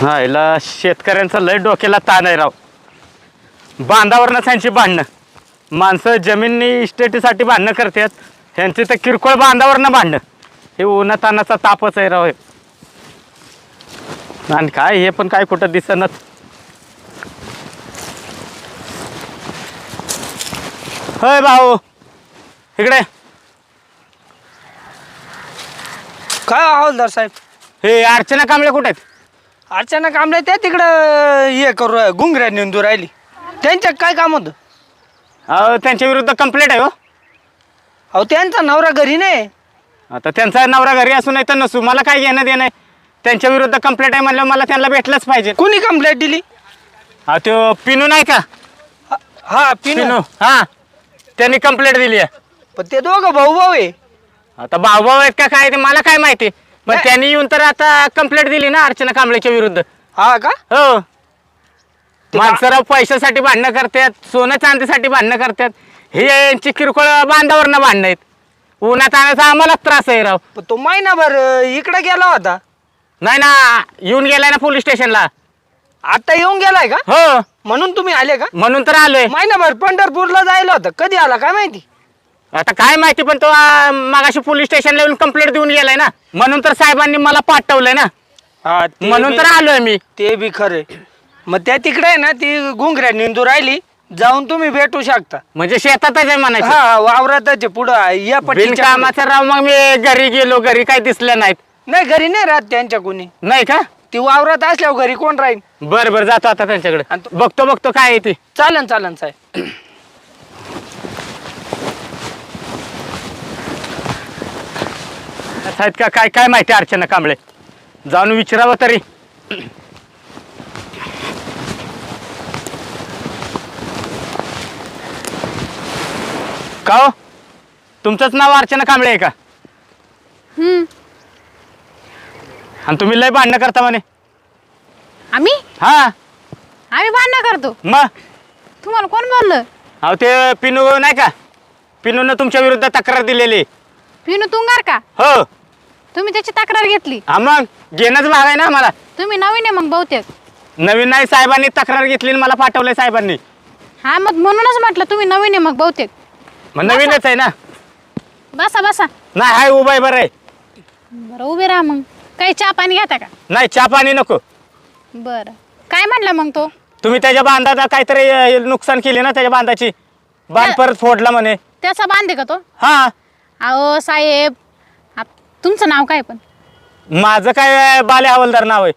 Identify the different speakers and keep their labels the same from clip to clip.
Speaker 1: हा याला शेतकऱ्यांचं लय डोक्याला ताण आहे राव. बांधावरनं त्यांची भांडणं. माणसं जमिनी इस्टेटीसाठी भांडणं करतात. ह्यांची तर किरकोळ बांधावरनं भांडणं. हे उन्हातानाचा तापच आहे राव हे. आणि काय हे पण काय कुठं दिसनच होय भाऊ इकडे.
Speaker 2: काय हवालदार साहेब?
Speaker 1: हे अर्चना कांबळे कुठे आहेत?
Speaker 2: अर्चना कांबळे त्या तिकडं हे करू गुंगऱ्या नेंदू राहिली. त्यांच्या काय काम होतं?
Speaker 1: अहो त्यांच्या विरुद्ध कंप्लेंट आहे हो.
Speaker 2: अहो त्यांचा नवरा घरी नाही.
Speaker 1: आता त्यांचा नवरा घरी असू नाही तर नसू मला काय घेणं देणं आहे? त्यांच्या विरुद्ध कंप्लेंट आहे म्हणलं मला त्यांना भेटलंच पाहिजे.
Speaker 2: कुणी कंप्लेंट दिली?
Speaker 1: हा तो पिनू नाही का?
Speaker 2: हा- हा पिनू.
Speaker 1: पिनू हा. त्यांनी कंप्लेंट दिली आहे.
Speaker 2: पण ते दोघं भाऊ भाऊ आहे.
Speaker 1: आता भाऊ भाऊ आहेत का काय ते मला काय माहिती? पण. त्यांनी येऊन तर आता कंप्लेंट दिली ना अर्चना कांबळेच्या विरुद्ध.
Speaker 2: हा का?
Speaker 1: हो.
Speaker 2: ते
Speaker 1: माणसराव पैशासाठी भांडणं करतात सोनं चांदीसाठी भांडणं करतात. हे यांची किरकोळ बांधावरनं भांडणं आहेत. उन्हात आणायचा आम्हालाच त्रास आहे राव.
Speaker 2: पण तो महिनाभर इकडे गेला होता.
Speaker 1: नाही ना येऊन गेलाय ना पोलीस स्टेशनला.
Speaker 2: आता येऊन गेलाय का?
Speaker 1: हो.
Speaker 2: म्हणून तुम्ही आले का?
Speaker 1: म्हणून तर आलोय.
Speaker 2: महिनाभर पंढरपूरला जायला होतं. कधी आला काय माहिती?
Speaker 1: आता काय माहिती पण तो आ, मागाशी पोलीस स्टेशनला येऊन कंप्लेंट देऊन गेलाय ना. म्हणून तर साहेबांनी मला पाठवलंय ना.
Speaker 2: हा ते
Speaker 1: म्हणून
Speaker 2: बी-
Speaker 1: तर आलोय मी.
Speaker 2: ते बी खरे मग त्या तिकडे आहे ना ती गुंगऱ्या नेंदू राहिली. जाऊन तुम्ही भेटू शकता.
Speaker 1: म्हणजे शेतातच आहे म्हणायचं.
Speaker 2: हा वावरातच आहे पुढं. या पट्टीच्या पुढं.
Speaker 1: बिनकामाचा राव मग मी घरी गेलो घरी काही दिसलं नाहीत.
Speaker 2: नाही घरी नाही राहत त्यांच्या कोणी.
Speaker 1: नाही का?
Speaker 2: ती वावरात असल्यावर घरी कोण राहील
Speaker 1: बर बर जातो आता त्यांच्याकडे.
Speaker 2: आणि तो-
Speaker 1: बघतो बघतो काय आहे ते.
Speaker 2: चालन चालन साहेब.
Speaker 1: आहेत का काय काय माहिती अर्चना कांबळे? जाऊन विचारावं तरी. का हो? तुमचंच नाव अर्चना कांबळे आहे का?
Speaker 3: हम्म.
Speaker 1: आणि तुम्ही लय भांडणं करता म्हणे.
Speaker 3: आम्ही?
Speaker 1: हा.
Speaker 3: आम्ही भांडणं करतो.
Speaker 1: मग?
Speaker 3: तुम्हाला कोण बोललं?
Speaker 1: अहो ते पिनू नाही का? पिनूनं तुमच्या विरुद्ध तक्रार दिलेली.
Speaker 3: पिनू तुंगार का?
Speaker 1: हो.
Speaker 3: तुम्ही त्याची तक्रार घेतली.
Speaker 1: हा मग? घेणंच भाग आहे ना मला
Speaker 3: तुम्ही नवीन आहे मग बहुतेक.
Speaker 1: नवीन नाही साहेबांनी तक्रार घेतली आणि मला पाठवलंय साहेबांनी.
Speaker 3: हा मग म्हणूनच म्हटलं तुम्ही नवीन आहे मग बहुतेक.
Speaker 1: मग नवीनच आहे ना?
Speaker 3: बसा बसा.
Speaker 1: नाही हाय उभा आहे बरं आहे.
Speaker 3: बरं उभे राहा मग. काही चहा पाणी घेता का?
Speaker 1: नाही चहा पाणी नको.
Speaker 3: बरं. काय म्हटलं मग तो?
Speaker 1: तुम्ही त्याच्या बांधाचा काहीतरी अ, नुकसान केली ना त्याच्या बांधाची? बांध परत फोडला म्हणे.
Speaker 3: त्याचा बांधे का तो?
Speaker 1: हा.
Speaker 3: अहो साहेब तुमचं नाव काय पण?
Speaker 1: माझं काय बाले हवालदार नाव आहे.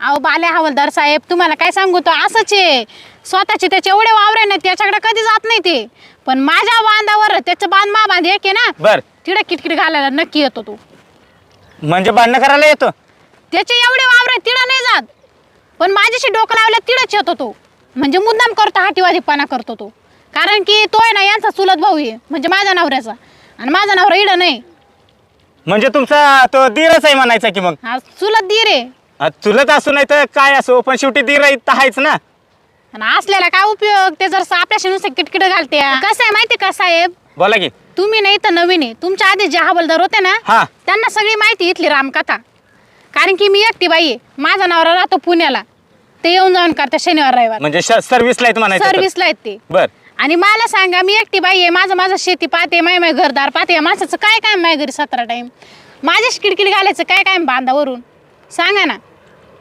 Speaker 3: अहो बाले हवालदार साहेब तुम्हाला काय सांगू तो असंच आहे. स्वतःचे त्याचे एवढे वावरे नाही त्याच्याकडे कधी जात नाही ते. पण माझ्या बांधावर त्याचं बांध मा बांध एक आहे ना
Speaker 1: बर.
Speaker 3: तिकडे किटकिट घालायला नक्की येतो तो.
Speaker 1: म्हणजे भांडणं करायला येतो?
Speaker 3: त्याचे एवढे वावरे तिडं नाही जात. पण माझ्याशी डोकं लावलं तिडच येतो तो. म्हणजे मुद्दाम करतो हाटीवादीपणा करतो तो. कारण की तो आहे ना यांचा चुलत भाऊ आहे म्हणजे माझ्या नवऱ्याचा. आणि माझा नवरा इडं नाही.
Speaker 1: म्हणजे तुमचा तो धीरच आहे म्हणायचा की मग?
Speaker 3: हा चुलत दीर आहे.
Speaker 1: चुलत असू नाही तर काय असो? पण शेवटी धीर इथं आहेच ना.
Speaker 3: आणि असलेला काय उपयोग? ते जर आपल्याशी नुसतं किटकिट घालते कसं आहे माहिती का साहेब?
Speaker 1: बोला की.
Speaker 3: तुम्ही नाही तर नवीन आहे. तुमच्या आधी जे हवालदार होते ना
Speaker 1: हा.
Speaker 3: त्यांना सगळी माहिती इथली रामकथा. कारण की मी एकटी बाई आहे. माझा नवरा राहतो पुण्याला. ते येऊन जाऊन करते शनिवार रविवार.
Speaker 1: म्हणजे सर्व्हिसला आहेत म्हणायचं तर.
Speaker 3: सर्व्हिसला आहेत ते.
Speaker 1: बर.
Speaker 3: आणि मला सांगा मी एकटी बाई आहे माझं माझं शेती पाहते माय माय घरदार पाहते माणसाचं काय काय माय घरी सतरा टाइम माझ्याच किडकिड घालायचं काय काय बांधावरून? सांगा ना.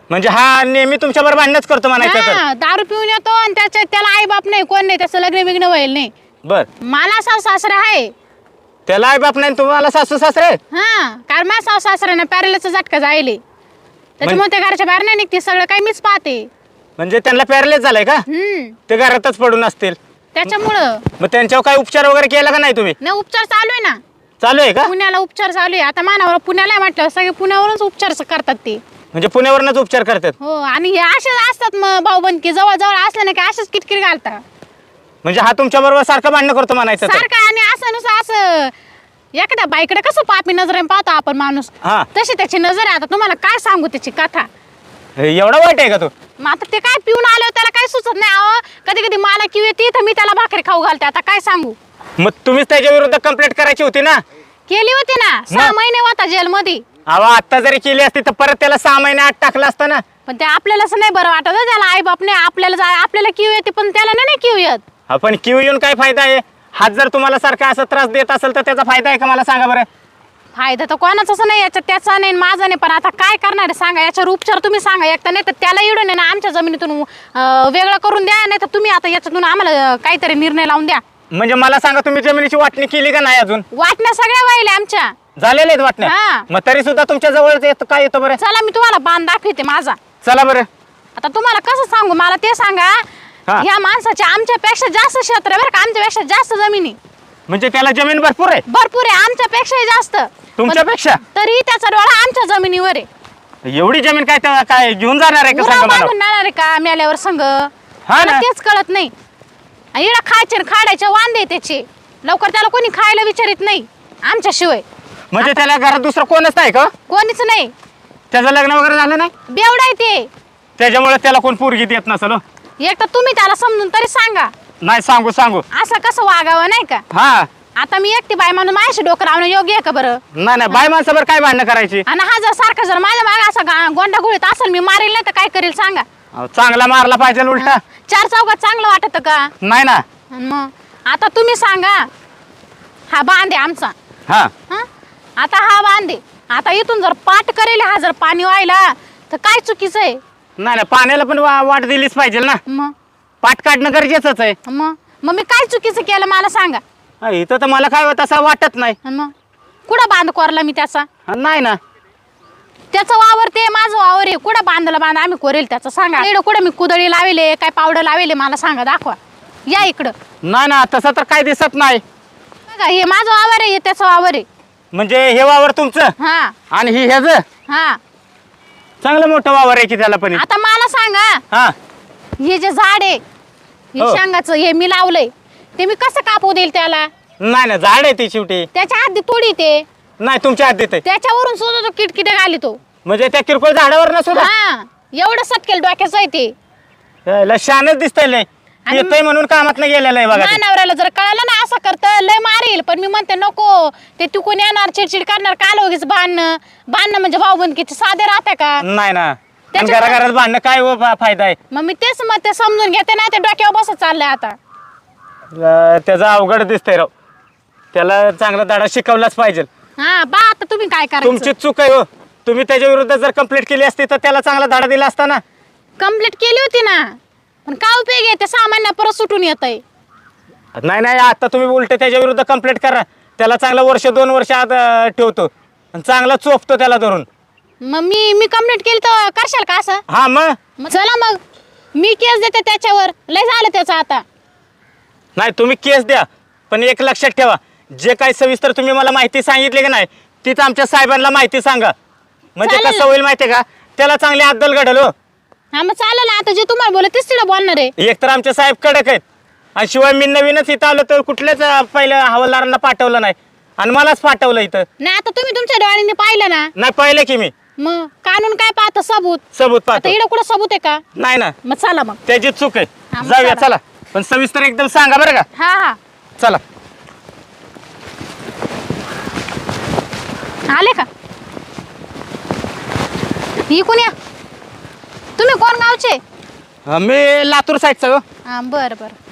Speaker 1: म्हणजे हा नेहमी तुमच्या बरोबर भांडणच करतो म्हणायचं तर.
Speaker 3: हा, दारू पिऊन येतो आणि त्याच्या त्याला आई बाप नाही कोण नाही त्याचं लग्न बिग्न व्हायला नाही.
Speaker 1: बर.
Speaker 3: मला सासू सासरा आहे.
Speaker 1: त्याला आई बाप नाही तुम्हाला सासू सासरे?
Speaker 3: हा कारण माझ्या सासू सासऱ्यानं पॅरेलाचा झटका जायले. त्याच्यामुळे त्या घरच्या बाहेर नाही निघते सगळं काही मीच पाहते.
Speaker 1: म्हणजे त्यांना पॅरलेस झालंय का?
Speaker 3: हम्म.
Speaker 1: ते घरातच पडून असतील.
Speaker 3: त्याच्यामुळं.
Speaker 1: मग त्यांच्यावर काय उपचार वगैरे केला का नाही तुम्ही?
Speaker 3: नाही उपचार चालू आहे ना.
Speaker 1: चालू आहे का?
Speaker 3: पुण्याला उपचार चालू आहे. आता मानावर पुण्याला आहे म्हटलं सगळे पुण्यावरूनच उपचार करतात ते.
Speaker 1: म्हणजे पुण्यावरनच उपचार करतात?
Speaker 3: हो आणि हे असेच असतात मग भाऊबंदकी जवळ जवळ असलं ना की असेच किटकिट घालतात.
Speaker 1: म्हणजे हा तुमच्या बरोबर सारखं भांडणं करतो म्हणायचं तर.
Speaker 3: सारखं आणि असं नुसतं असं एखाद्या बाईकडे कसं पापी नजरेने पाहतो आपण माणूस?
Speaker 1: हा.
Speaker 3: तशी त्याची नजर आहे. आता तुम्हाला काय सांगू त्याची कथा?
Speaker 1: एवढा वाईट आहे का तो?
Speaker 3: मग आता ते काय पिऊन आलं त्याला काय सुचत नाही अहो. कधी कधी मला किव येते तर मी त्याला भाकरी खाऊ घालते. आता काय सांगू?
Speaker 1: मग तुम्हीच त्याच्या विरुद्ध कंप्लेंट करायची होती ना?
Speaker 3: केली होती ना? सहा? महिने होता जेलमध्ये.
Speaker 1: अहो आता जरी केली असती तर परत त्याला सहा महिने आत टाकलं असतं ना?
Speaker 3: पण ते आपल्याला असं नाही बरं वाटत हं, त्याला आई बाप नाही आपल्याला जा आपल्याला किव येते पण त्याला नाही ना किव येत.
Speaker 1: आपण क्यू येऊन काय फायदा आहे? हात जर तुम्हाला सारखा असा त्रास देत असेल तर त्याचा फायदा आहे का? मला सांगा बरं.
Speaker 3: फायदा तर कोणाचाच नाही याच्यात त्याचा नाही माझा नाही. पण आता काय करणार आहे? सांगा याच्यावर उपचार तुम्ही सांगा. एक तर नाही तर त्याला इडून आहे ना आमच्या जमिनीतून अं, वेगळं करून द्या नाही तर तुम्ही आता याच्यातून आम्हाला अं, काहीतरी निर्णय लावून द्या.
Speaker 1: म्हणजे मला सांगा तुम्ही जमिनीची वाटणी केली का नाही अजून?
Speaker 3: वाटण्या सगळ्या व्हायला आमच्या.
Speaker 1: झालेले आहेत वाटण्या?
Speaker 3: हा.
Speaker 1: मग तरी सुद्धा तुमच्या जवळ येत काय येतं बरं?
Speaker 3: चला मी तुम्हाला बांध दाखवते माझा.
Speaker 1: चला बरं.
Speaker 3: आता तुम्हाला कसं सांगू? मला ते सांगा
Speaker 1: हा.
Speaker 3: ह्या माणसाच्या आमच्यापेक्षा जास्त क्षेत्र आहे बरं का? आमच्यापेक्षा जास्त जमिनी.
Speaker 1: म्हणजे त्याला जमीन भरपूर आहे?
Speaker 3: भरपूर आहे आमच्यापेक्षाही जास्त.
Speaker 1: तुमच्यापेक्षा?
Speaker 3: पण तरी त्याचा डोळा आमच्या जमिनीवर आहे.
Speaker 1: एवढी जमीन काय त्या- काय घेऊन जाणार आहे का
Speaker 3: उराव
Speaker 1: सांगा मला?
Speaker 3: बांधून जाणार आहे का मेल्यावर संघ. तेच कळत नाही. आणि इकडं खायचे आणि खाडायचे वांदे आहे त्याचे. लवकर त्याला कोणी खायला विचारित नाही आमच्याशिवाय.
Speaker 1: म्हणजे त्याला घरात दुसरं कोणच नाही का?
Speaker 3: कोणीच नाही.
Speaker 1: त्याचं लग्न वगैरे झालं नाही?
Speaker 3: बेवडा आहे ते.
Speaker 1: त्याच्यामुळे त्याला कोण पोरगी देत नसेल हो.
Speaker 3: एक तर तुम्ही त्याला समजून तरी सांगा.
Speaker 1: नाही सांगू सांगू.
Speaker 3: असं कसं वागावं नाही का?
Speaker 1: हा.
Speaker 3: आता मी एकटी बाय म्हणून माझ्याशी डोकं लावणं योग्य आहे का बरं?
Speaker 1: नाही नाही बाय माणसाबर काय भांडणं करायची?
Speaker 3: आणि हा जर सारखा जर माझ्या मागे असा गा- गोंडा गुळीत असेल मी मारेल नाही तर काय करेल सांगा?
Speaker 1: अहो, चांगला मारला पाहिजे उलटा.
Speaker 3: चार चौकात चांगलं वाटत का?
Speaker 1: नाही ना.
Speaker 3: मग? आता तुम्ही सांगा हा बांधे आमचा.
Speaker 1: हा.
Speaker 3: हा? आता हा बांधे. आता इथून जर पाठ करेल हा जर पाणी व्हायला तर काय चुकीचं आहे?
Speaker 1: नाही नाही पाण्याला पण वा- वाट दिलीच पाहिजे ना.
Speaker 3: मग?
Speaker 1: पाठ काढणं गरजेचंच आहे.
Speaker 3: मग? मग मी काय चुकीचं केलं मला सांगा.
Speaker 1: हा, इथं तर मला काय होत असं वाटत नाही.
Speaker 3: मग? कुठं बांध कोरला मी त्याचा?
Speaker 1: हा, नाही ना.
Speaker 3: त्याचं वावर ते माझं वावर आहे. कुठं बांधलं बांध? आम्ही कोरेल त्याचं. सांगा. इकडं कुठं मी कुदळी लावेले काय पावडं लावेले मला सांगा दाखवा. या इकडं.
Speaker 1: नाही ना तसं तर काय दिसत नाही.
Speaker 3: बघा हे माझं वावर आहे हे त्याचं वावर आहे.
Speaker 1: म्हणजे हे वावर तुमचं?
Speaker 3: हा.
Speaker 1: आणि ही ह्याच?
Speaker 3: हा.
Speaker 1: चांगलं मोठं वावर आहे की त्याला पण?
Speaker 3: आता मला सांगा.
Speaker 1: हा.
Speaker 3: हे जे झाड आहे हे
Speaker 1: हो.
Speaker 3: शेंगाचं हे मी लावलंय. ते मी कसं कापू देईल त्याला?
Speaker 1: नाही ना झाड आहे ती शेवटी.
Speaker 3: त्याच्या आधी तोडी ते.
Speaker 1: नाही तुमच्या हात आहे
Speaker 3: त्याच्यावरून सुद्धा तो किटकिटे घाली तो.
Speaker 1: म्हणजे त्या किरकोळ झाडावर ना सुद्धा?
Speaker 3: हा एवढं सटकेल डोक्याचं आहे ते.
Speaker 1: याला शानच दिसतंय लय.
Speaker 3: आणि
Speaker 1: येतंय म्हणून कामात नाही गेलेलं आहे बघा ते.
Speaker 3: नवऱ्याला जर कळालं ना असं करतं लय मारील. पण मी म्हणते नको. ते तिकून येणार चिडचिड करणार काल उगीच भांडणं. भांडणं म्हणजे भाऊबंदकीचे साधे राहते का?
Speaker 1: नाही ना. आणि
Speaker 3: त्याच्यामुळे-
Speaker 1: घराघरात भांडणं काय हो फा- फायदा आहे?
Speaker 3: मग मी तेच मग ते समजून घेते ना ते डोक्यावर बसत चाललंय आता.
Speaker 1: त्याचा अवघड दिसतंय राव. त्याला चांगला धडा शिकवलाच पाहिजे.
Speaker 3: हा बा आता तुम्ही काय करायचं?
Speaker 1: तुमची चूक आहे हो. तुम्ही त्याच्या विरुद्ध जर कंप्लेंट केली असती तर त्याला चांगला धडा दिला असता ना.
Speaker 3: कंप्लीट केली होती ना. पण काय उपयोग आहे? ते सामान्य परत सुटून येत आहे
Speaker 1: नाही नाही आता तुम्ही उलट त्याच्या विरुद्ध कंप्लेंट करा. त्याला चांगला वर्ष दोन वर्ष आत अं, ठेवतो. आणि चांगला चोपतो त्याला धरून.
Speaker 3: मग मी मी कंप्लीट केली तर करशाल का असं?
Speaker 1: हा मग?
Speaker 3: मग चला मग. मी केस देते त्याच्यावर. लय झालं त्याचं आता.
Speaker 1: नाही तुम्ही केस द्या पण एक लक्षात ठेवा. जे काही सविस्तर तुम्ही मला माहिती सांगितली की नाही तीच आमच्या साहेबांना माहिती सांगा. म्हणजे
Speaker 3: चालेल
Speaker 1: कसं. होईल माहिती आहे का? त्याला चांगली अद्दल घडल हो.
Speaker 3: हा मग चालेल ना. आता जे तुम्हाला बोलत तेच तिला बोलणार आहे.
Speaker 1: एक तर आमचे साहेब कडक आहेत. आणि शिवाय मी नवीनच इथं आलो तर कुठल्याच अं, पहिल्या हवालदारांना पाठवलं नाही. आणि मलाच पाठवलं इथं.
Speaker 3: नाही आता तुम्ही तुमच्या डोळ्यांनी पाहिलं ना?
Speaker 1: नाही पाहिलं की मी.
Speaker 3: मग कानून काय पाहतं? सबूत?
Speaker 1: सबूत
Speaker 3: आता
Speaker 1: पाहतो.
Speaker 3: इकडं कुठं सबूत आहे का?
Speaker 1: नाही ना.
Speaker 3: मग चला मग.
Speaker 1: त्याची चूक
Speaker 3: हा,
Speaker 1: आहे
Speaker 3: मग
Speaker 1: जाऊया
Speaker 3: चला.
Speaker 1: चला. पण सविस्तर एकदम सांगा बरं का.
Speaker 3: हा हा.
Speaker 1: चला.
Speaker 3: आले का? इकून या. तुम्ही कोण गावचे?
Speaker 1: अं, मी लातूर साईडचा हो.
Speaker 3: हा बरं बरं.